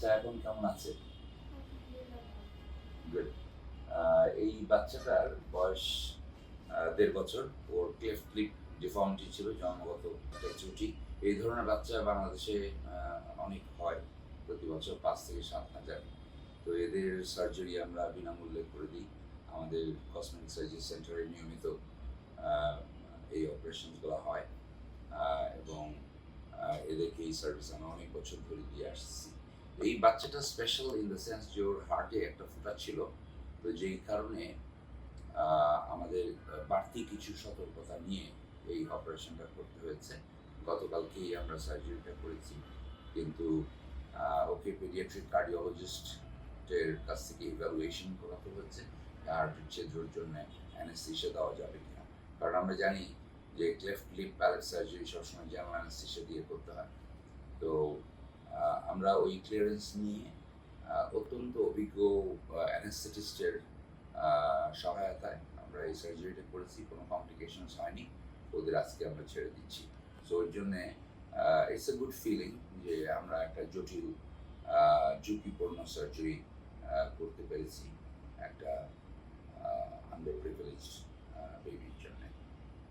বাচ্চা এখন কেমন আছে? গুড এই বাচ্চাটার বয়স দেড় বছর। ওর ক্লেফট ক্লিপ ডিফর্মিটি ছিল, জন্মগত একটা ত্রুটি। এই ধরনের বাচ্চা বাংলাদেশে অনেক হয়। প্রতি বছর পাঁচ থেকে সাত হাজার। তো এদের সার্জারি আমরা বিনামূল্যে করে দিই। আমাদের কসমেটিক সার্জারি সেন্টারে নিয়মিত এই অপারেশনগুলো হয়। এবং এদেরকে এই সার্ভিস আমরা অনেক বছর ধরে দিয়ে আসছি। এই বাচ্চাটা স্পেশাল ইন দ্য সেন্স যে ওর হার্টে একটা ফুটা ছিল। তো যেই কারণে আমাদের বাড়তি কিছু সতর্কতা নিয়ে এই অপারেশনটা করতে হয়েছে। গতকালকেই আমরা সার্জারিটা করেছি। কিন্তু ওকে পেডিয়াট্রিক কার্ডিওলজিস্টের কাছ থেকে ইভ্যালুয়েশন করাতে হচ্ছে। হার্টের ছিদ্রর জন্য অ্যানেস্থিসিয়া দেওয়া যাবে কিনা। কারণ আমরা জানি যে ক্লেফট লিপ প্যালেট সার্জারি সবসময় জেনারেল অ্যানেস্থিসিয়া দিয়ে করতে হয়। তো আমরা ওই ক্লিয়ারেন্স নিয়ে অত্যন্ত অভিজ্ঞ অ্যানেস্থেটিস্টের সহায়তায় আমরা এই সার্জারিটা করেছি, কোনো কমপ্লিকেশনস হয়নি, ওদের আজকে আমরা ছেড়ে দিচ্ছি। সো ওই জন্যে ইটস এ গুড ফিলিং যে আমরা একটা জটিল ঝুঁকিপূর্ণ সার্জারি করতে পেরেছি, একটা আন্ডার